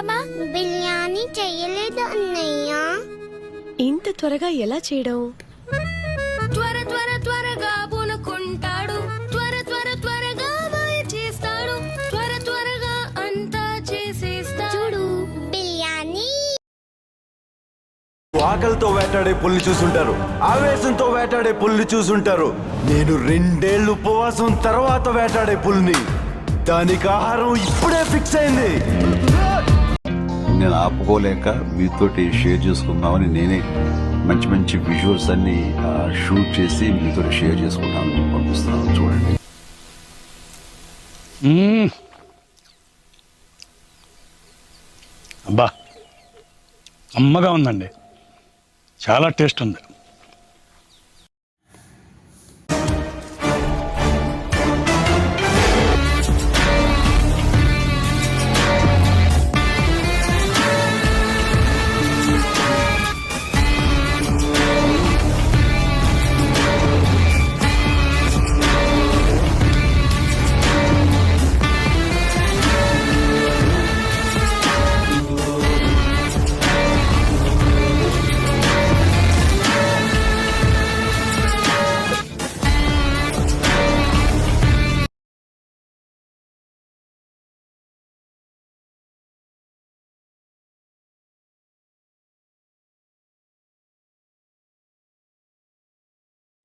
బిర్యానీ చెయ్యలేదు అన్నయ్య. ఇంత త్వరగా ఎలా చేయడం? త్వర త్వర త్వరగా పూనుకుంటాడు. త్వర త్వర త్వరగా మాయ చేస్తాడు. త్వర త్వరగా అంతా చేసేస్తాడు. చూడు బిర్యానీ. ఆకలితో వేటాడే పుల్లి చూసుంటారు. ఆవేశంతో వేటాడే పుల్లి చూసుంటారు. నేను రెండేళ్ళు ఉపవాసం తర్వాత వేటాడే పుల్ని. దానికి ఆహారం ఇప్పుడే ఫిక్స్ అయింది. ఆపుకోలేక మీతోటి షేర్ చేసుకుందామని నేనే మంచి మంచి విజువల్స్ అన్ని షూట్ చేసి మీతో షేర్ చేసుకుందామని పంపిస్తున్నాను. చూడండి. అబ్బా అమ్మగా ఉందండి. చాలా టేస్ట్ ఉంది.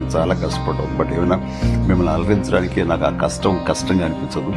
చాలా కష్టపడ్డాం. బట్ ఏమైనా మిమ్మల్ని అలరించడానికి నాకు ఆ కష్టం కష్టంగా అనిపించదు.